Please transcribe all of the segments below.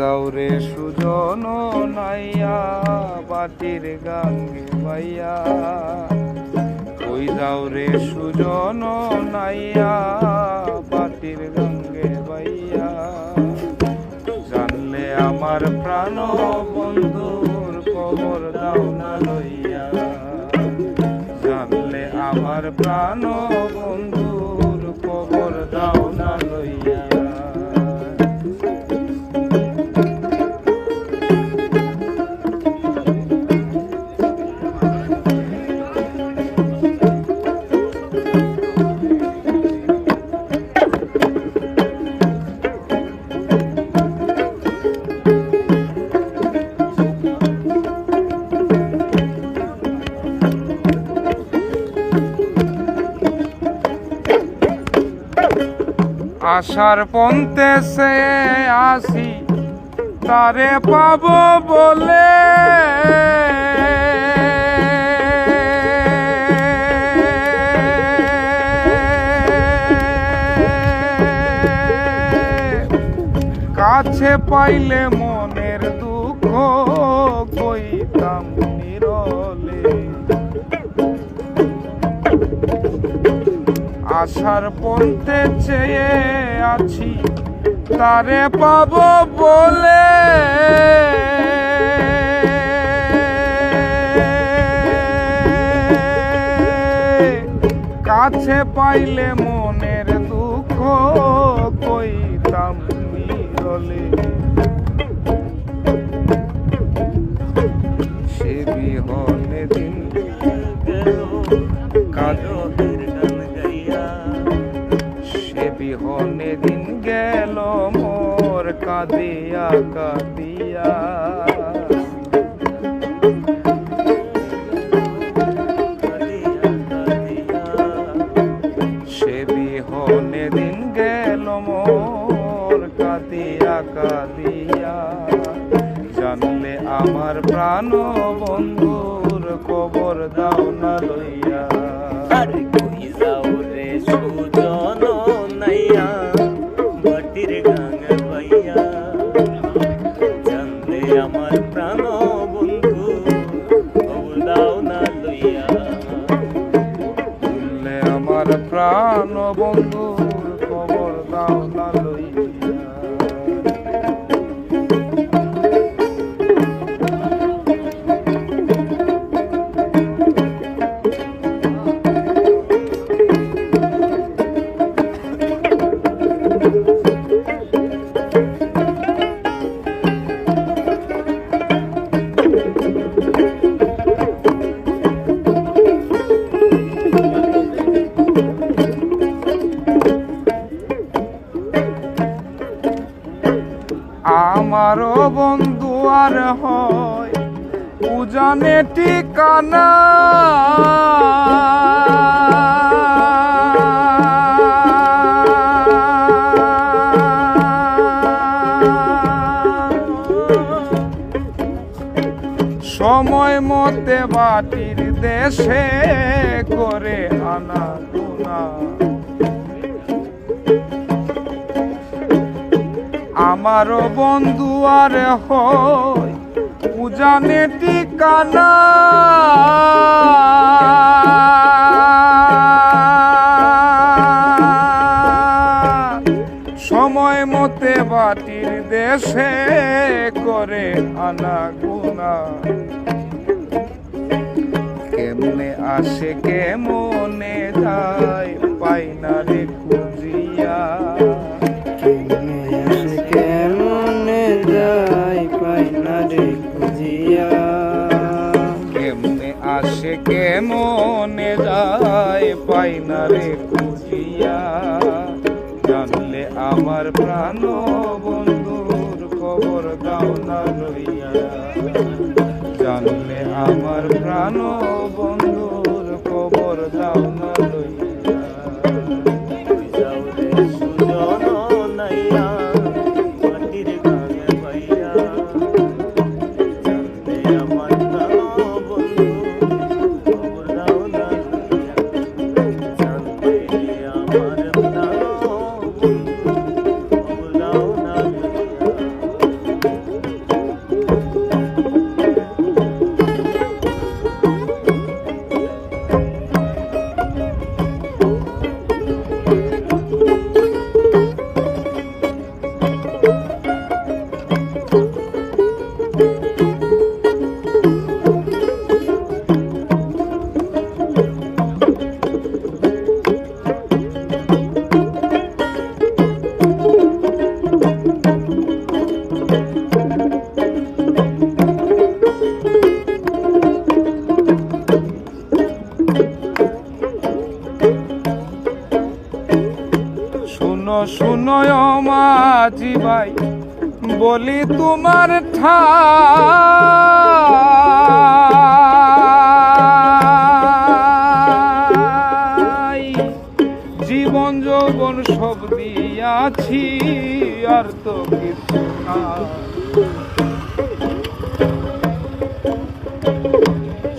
যাও রে সুজন নাইয়া বাটির গাঙ্গে বাইয়া। কই যাও রে সুজন নাইয়া আশার পন্তে সে আসি তারে পাব বলে। কাছে পাইলে মনের দুঃখ কইতাম। আশার পন্থে চেয়ে আছি তারে পাব বলে। কাছে পাইলে মনের দুঃখ কইতাম নিরলে। বিহনে দিন গেল মোর কাঁদিয়া কাঁদিয়া সে বিহনে দিন গেল মোর কাঁদিয়া কাঁদিয়া জানলে আমার প্রাণ বন্ধুর প্রাণ বন্ধুর আর হয়। উজানে ঠিকানা। সময় মতে বাটির দেশে করে আনা গুনা আমারও বন্ধু আর হয় উজানে ঠিকানা। সময় মতে বাটির দেশে করে আনা গুনা কেমনে আসে, কেমনে যায়, পাই না রে খুঁজিয়া। কেমনে যায়, পাই না রে খুঁজিয়া। জানলে আমার প্রাণ বন্ধুর খবর দাও না রইয়া জানলে আমার প্রাণ বন্ধুর খবর দাও না লইয়া। শুনো মাঝি ভাই, বলি তোমার ঠাই। জীবন যৌবন সব দিয়াছি, আর তো কিছু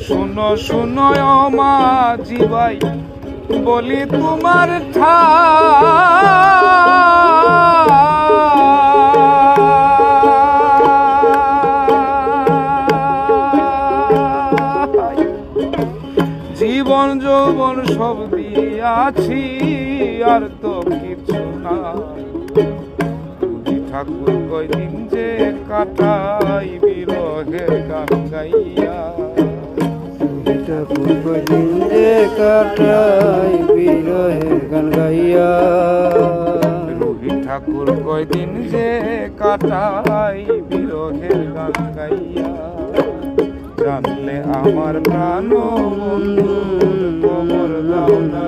শুনো শুনো মাঝি ভাই বলি তোমার ঠাই। জীবন যৌবন সব দিয়াছি, আর তো কিছু না। ঠাকুর কয়দিন যে কাটাই, বিরহের গান গাইয়া। কদিন যে কাটাই বিরহের গান গাইয়া রবি ঠাকুর কয়দিন যে কাটাই, বিরহের গান গাইয়া। জানলে আমার প্রাণ বন্ধু কবর দাও না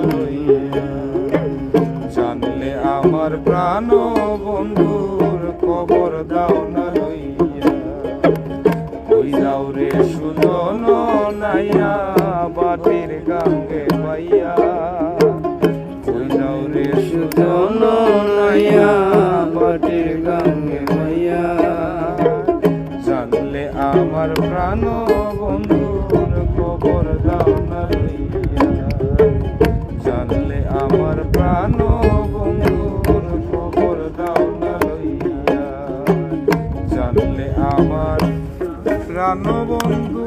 জানলে আমার প্রাণ যাও রে সুজন নাইয়া বাটির গাঙ্গে পাইয়া। ওই যাও রে সুজন নাইয়া বাটির গাঙ্গে পাইয়া। জানলে আমার প্রাণ বন্ধুর খবর দাও না জানলে আমার প্রাণ প্রাণ বন্ধু।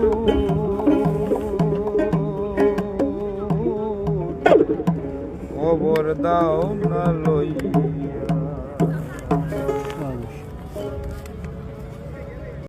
খবর দাও না লইয়া